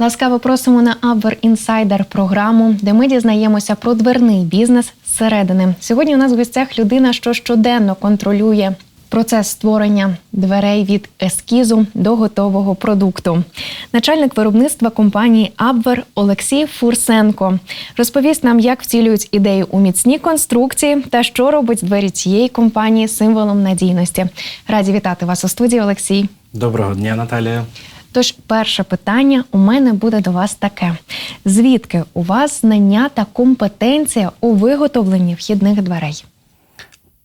Ласкаво просимо на Abver Insider програму, де ми дізнаємося про дверний бізнес зсередини. Сьогодні у нас в гостях людина, що щоденно контролює процес створення дверей від ескізу до готового продукту. Начальник виробництва компанії Abver Олексій Фурсенко розповість нам, як втілюють ідею у міцні конструкції та що робить двері цієї компанії символом надійності. Раді вітати вас у студії, Олексій. Доброго дня, Наталія. Тож, перше питання у мене буде до вас таке: звідки у вас знання та компетенція у виготовленні вхідних дверей?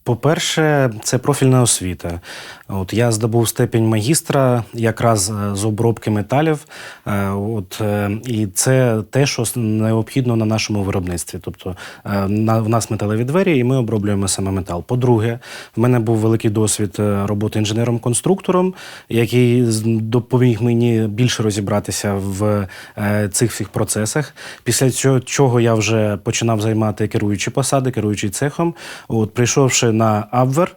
По-перше, це профільна освіта. От я здобув степінь магістра якраз е, з обробки металів. Е, От е, і це те, що необхідно на нашому виробництві. Тобто в нас металеві двері, і ми оброблюємо саме метал. По-друге, в мене був великий досвід роботи інженером-конструктором, який допоміг мені більше розібратися в цих всіх процесах. Після цього я вже починав займати керуючі посади, керуючий цехом. От прийшовши на Абвер,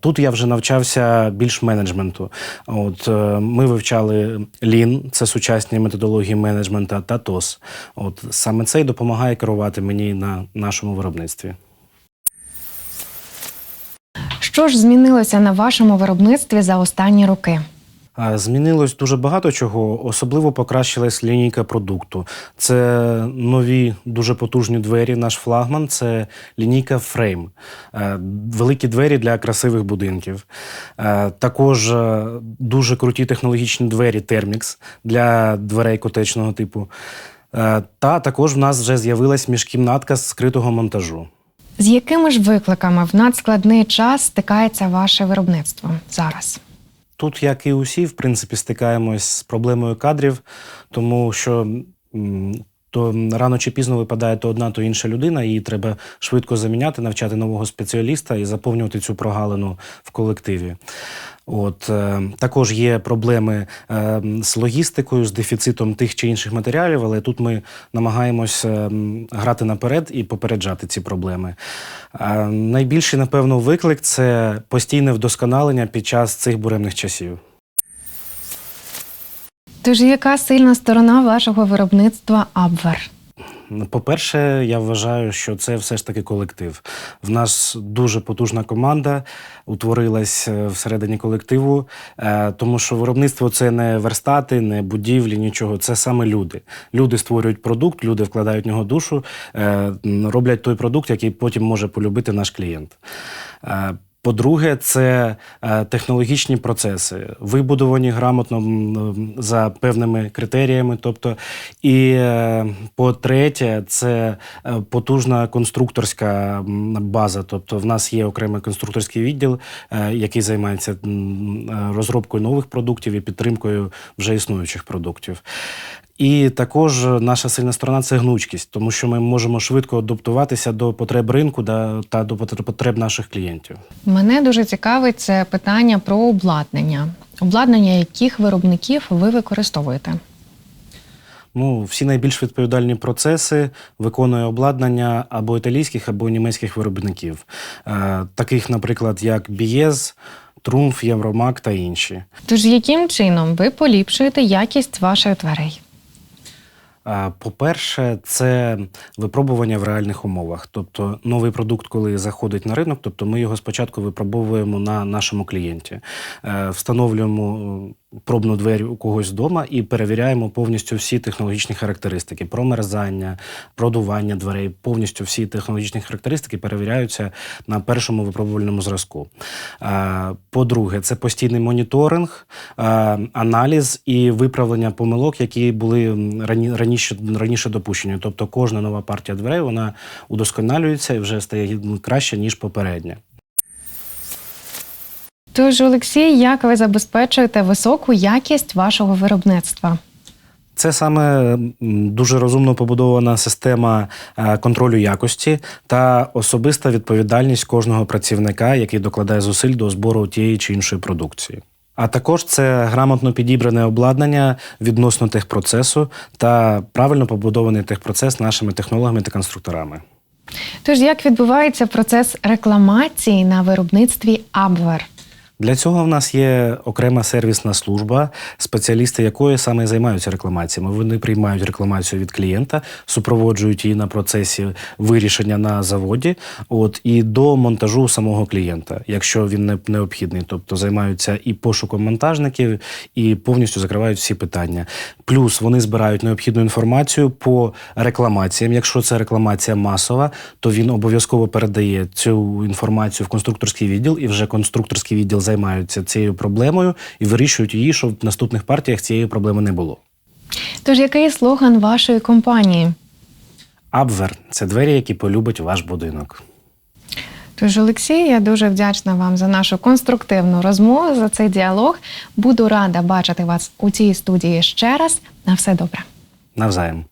тут я вже навчався більш менеджменту. От е, ми вивчали Лін, це сучасні методології менеджмента та ТОС. От саме це й допомагає керувати мені на нашому виробництві. Що ж змінилося на вашому виробництві за останні роки? Змінилось дуже багато чого, особливо покращилась лінійка продукту. Це нові дуже потужні двері. Наш флагман це лінійка Фрейм, великі двері для красивих будинків. Е, Також е, дуже круті технологічні двері Термікс для дверей котечного типу. Е, Та також в нас вже з'явилась міжкімнатка з скритого монтажу. З якими ж викликами в надскладний час стикається ваше виробництво зараз? Тут, як і усі, в принципі, стикаємось з проблемою кадрів, тому що то рано чи пізно випадає то одна, то інша людина, її треба швидко заміняти, навчати нового спеціаліста і заповнювати цю прогалину в колективі. От е, також є проблеми е, з логістикою, з дефіцитом тих чи інших матеріалів, але тут ми намагаємось е, грати наперед і попереджати ці проблеми. Найбільший, напевно, виклик це постійне вдосконалення під час цих буремних часів. Тож, яка сильна сторона вашого виробництва Абвер? По-перше, я вважаю, що це все ж таки колектив. В нас дуже потужна команда утворилась е, всередині колективу, е, тому що виробництво це не верстати, не будівлі, нічого. Це саме люди. Люди створюють продукт, люди вкладають в нього душу, е, роблять той продукт, який потім може полюбити наш клієнт. По-друге, це е, технологічні процеси, вибудовані грамотно за певними критеріями. Тобто, і е, по-третє, це е, потужна конструкторська база. Тобто, в нас є окремий конструкторський відділ, який займається розробкою нових продуктів і підтримкою вже існуючих продуктів. І також наша сильна сторона це гнучкість, тому що ми можемо швидко адаптуватися до потреб ринку да- та до потр- потреб наших клієнтів. Мене дуже цікавить це питання про обладнання. Обладнання яких виробників ви використовуєте? Ну, всі найбільш відповідальні процеси виконує обладнання або італійських, або німецьких виробників, е, таких, наприклад, як Бієз, Трумф, Євромак та інші. Тож, яким чином ви поліпшуєте якість ваших дверей? По-перше, це випробування в реальних умовах. Тобто новий продукт, коли заходить на ринок, тобто ми його спочатку випробовуємо на нашому клієнті, Е, встановлюємо пробну двері у когось вдома і перевіряємо повністю всі технологічні характеристики: промерзання, продування дверей, повністю всі технологічні характеристики перевіряються на першому випробувальному зразку. По-друге, це постійний моніторинг, аналіз і виправлення помилок, які були раніше, раніше допущені. Тобто кожна нова партія дверей вона удосконалюється і вже стає краще, ніж попередня. Тож, Олексій, як ви забезпечуєте високу якість вашого виробництва? Це саме дуже розумно побудована система е, контролю якості та особиста відповідальність кожного працівника, який докладає зусиль до збору тієї чи іншої продукції. А також це грамотно підібране обладнання відносно техпроцесу та правильно побудований техпроцес нашими технологами та конструкторами. Тож, як відбувається процес рекламації на виробництві Абвер? Для цього в нас є окрема сервісна служба, спеціалісти якої саме займаються рекламаціями. Вони приймають рекламацію від клієнта, супроводжують її на процесі вирішення на заводі, от і до монтажу самого клієнта, якщо він не необхідний. Тобто займаються і пошуком монтажників, і повністю закривають всі питання. Плюс вони збирають необхідну інформацію по рекламаціям. Якщо це рекламація масова, то він обов'язково передає цю інформацію в конструкторський відділ, і вже конструкторський відділ займаються цією проблемою і вирішують її, щоб в наступних партіях цієї проблеми не було. Тож, який слоган вашої компанії? Абвер це двері, які полюбить ваш будинок. Тож, Олексій, я дуже вдячна вам за нашу конструктивну розмову, за цей діалог. Буду рада бачити вас у цій студії ще раз. На все добре. Навзаєм.